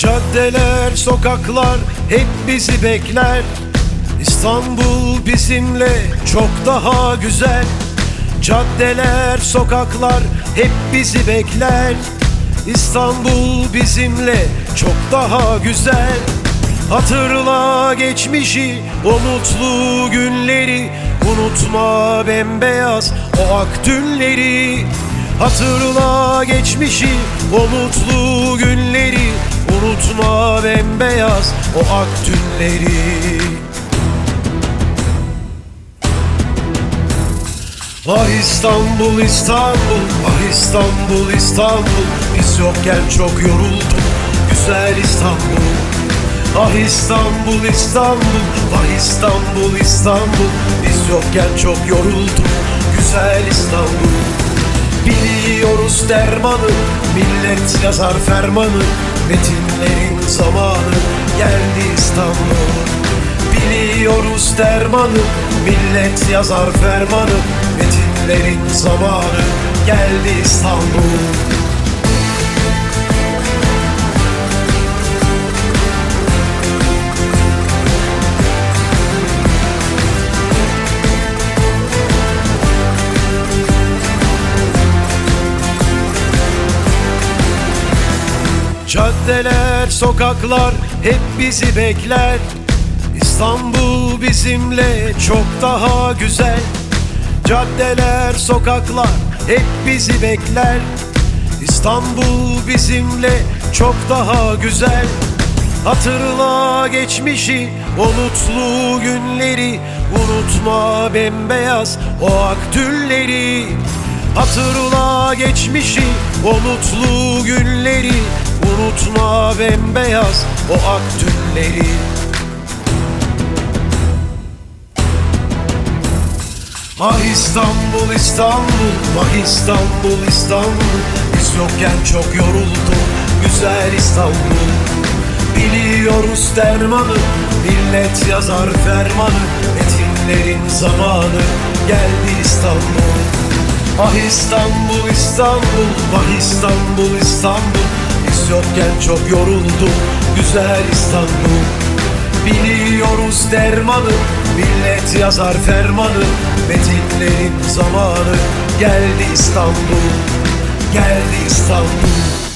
Caddeler, sokaklar hep bizi bekler. İstanbul bizimle çok daha güzel. Caddeler, sokaklar hep bizi bekler. İstanbul bizimle çok daha güzel. Hatırla geçmişi, o mutlu günleri. Unutma bembeyaz o ak dünleri Hatırla geçmişi, o mutlu günleri Unutma bembeyaz o ak dünleri Ah İstanbul İstanbul Ah İstanbul İstanbul. Biz yokken çok yoruldum Güzel İstanbul. Ah İstanbul İstanbul Ah İstanbul İstanbul. Biz yokken çok yoruldum Güzel İstanbul Biliyoruz dermanı Millet yazar fermanı Metinlerin zamanı Geldi İstanbul Biliyoruz dermanı Millet yazar fermanı Metinlerin zamanı Geldi İstanbul Caddeler, sokaklar hep bizi bekler. İstanbul bizimle çok daha güzel. Caddeler, sokaklar hep bizi bekler. İstanbul bizimle çok daha güzel. Hatırla geçmişi, o mutlu günleri. Unutma bembeyaz o ak dülleri Hatırla geçmişi, o mutlu günleri. Unutma bembeyaz o ak dülleri Ah İstanbul İstanbul Ah İstanbul İstanbul. Biz yokken çok yoruldum Güzel İstanbul. Biliyoruz dermanı Millet yazar fermanı. Metinlerin zamanı Geldi İstanbul Ah İstanbul İstanbul Ah İstanbul İstanbul. Biz yokken çok yoruldum Güzel İstanbul. Biliyoruz dermanı Millet yazar fermanı. Metinlerin zamanı Geldi İstanbul Geldi İstanbul